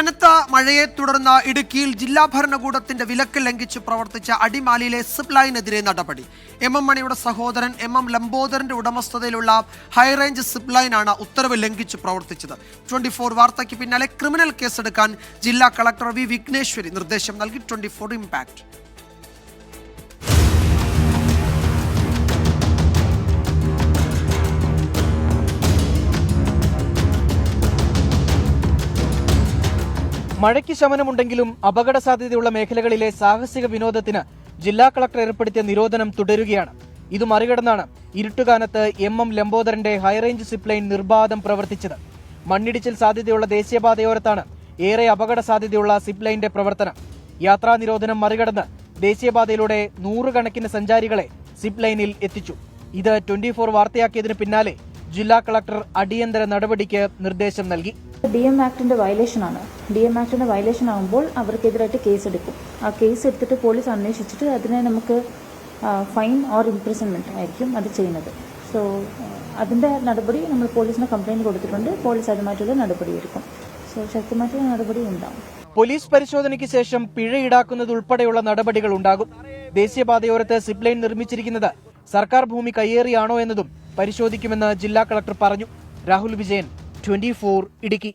കനത്ത മഴയെ തുടർന്ന് ഇടുക്കിയിൽ ജില്ലാ ഭരണകൂടത്തിന്റെ വിലക്ക് ലംഘിച്ച് പ്രവർത്തിച്ച അടിമാലിയിലെ സിപ്ലൈനെതിരെ നടപടി. എം എം മണിയുടെ സഹോദരൻ എം എം ലംബോദരന്റെ ഉടമസ്ഥതയിലുള്ള ഹൈറേഞ്ച് സിപ്ലൈനാണ് ഉത്തരവ് ലംഘിച്ച് പ്രവർത്തിച്ചത്. ട്വന്റി ഫോർ വാർത്തയ്ക്ക് പിന്നാലെ ക്രിമിനൽ കേസെടുക്കാൻ ജില്ലാ കളക്ടർ വി വിഘ്നേശ്വരി നിർദ്ദേശം നൽകി. Twenty four impact. മഴയ്ക്ക് ശമനമുണ്ടെങ്കിലും അപകട സാധ്യതയുള്ള മേഖലകളിലെ സാഹസിക വിനോദത്തിന് ജില്ലാ കളക്ടർ ഏർപ്പെടുത്തിയ നിരോധനം തുടരുകയാണ്. ഇത് മറികടന്നാണ് ഇരുട്ടുകാനത്ത് എം എം ലംബോദരന്റെ ഹൈറേഞ്ച് സിപ്ലൈൻ നിർബാധം പ്രവർത്തിച്ചത്. മണ്ണിടിച്ചിൽ സാധ്യതയുള്ള ദേശീയപാതയോരത്താണ് ഏറെ അപകട സാധ്യതയുള്ള സിപ്ലൈന്റെ പ്രവർത്തനം. യാത്രാ നിരോധനം മറികടന്ന് ദേശീയപാതയിലൂടെ നൂറുകണക്കിന് സഞ്ചാരികളെ സിപ്ലൈനിൽ എത്തിച്ചു. ഇത് ട്വന്റി ഫോർ വാർത്തയാക്കിയതിന് പിന്നാലെ ജില്ലാ കളക്ടർ അടിയന്തര നടപടിക്ക് നിർദ്ദേശം നൽകി. ഡി എം ആക്ടിന്റെ വയലേഷൻ ആണ്. ഡി എം ആക്ടിന്റെ വയലേഷൻ ആകുമ്പോൾ അവർക്കെതിരായിട്ട് കേസ് എടുക്കും ആ കേസ് എടുത്തിട്ട് പോലീസ് അന്വേഷിച്ചിട്ട് അതിനെ നമുക്ക് ഫൈൻ ഓർ ഇംപ്രിസൺമെന്റ് ആയിരിക്കും അത് ചെയ്യുന്നത്. സോ അതിന്റെ നടപടി നമ്മൾ പോലീസിന് കംപ്ലൈന്റ് കൊടുത്തിട്ടുണ്ട്. പോലീസ് അതുമായിട്ടുള്ള നടപടി എടുക്കും. സോ ശക്തമായിട്ടുള്ള നടപടി ഉണ്ടാവും. പോലീസ് പരിശോധനയ്ക്ക് ശേഷം പിഴ ഈടാക്കുന്നത് ഉൾപ്പെടെയുള്ള നടപടികൾ ഉണ്ടാകും. ദേശീയപാതയോരത്ത് സിപ്ലൈൻ നിർമ്മിച്ചിരിക്കുന്നത് സർക്കാർ ഭൂമി കയ്യേറിയാണോ എന്നതും പരിശോധിക്കുമെന്ന് ജില്ലാ കളക്ടർ പറഞ്ഞു. രാഹുൽ വിജയൻ ട്വന്റി ഇടുക്കി.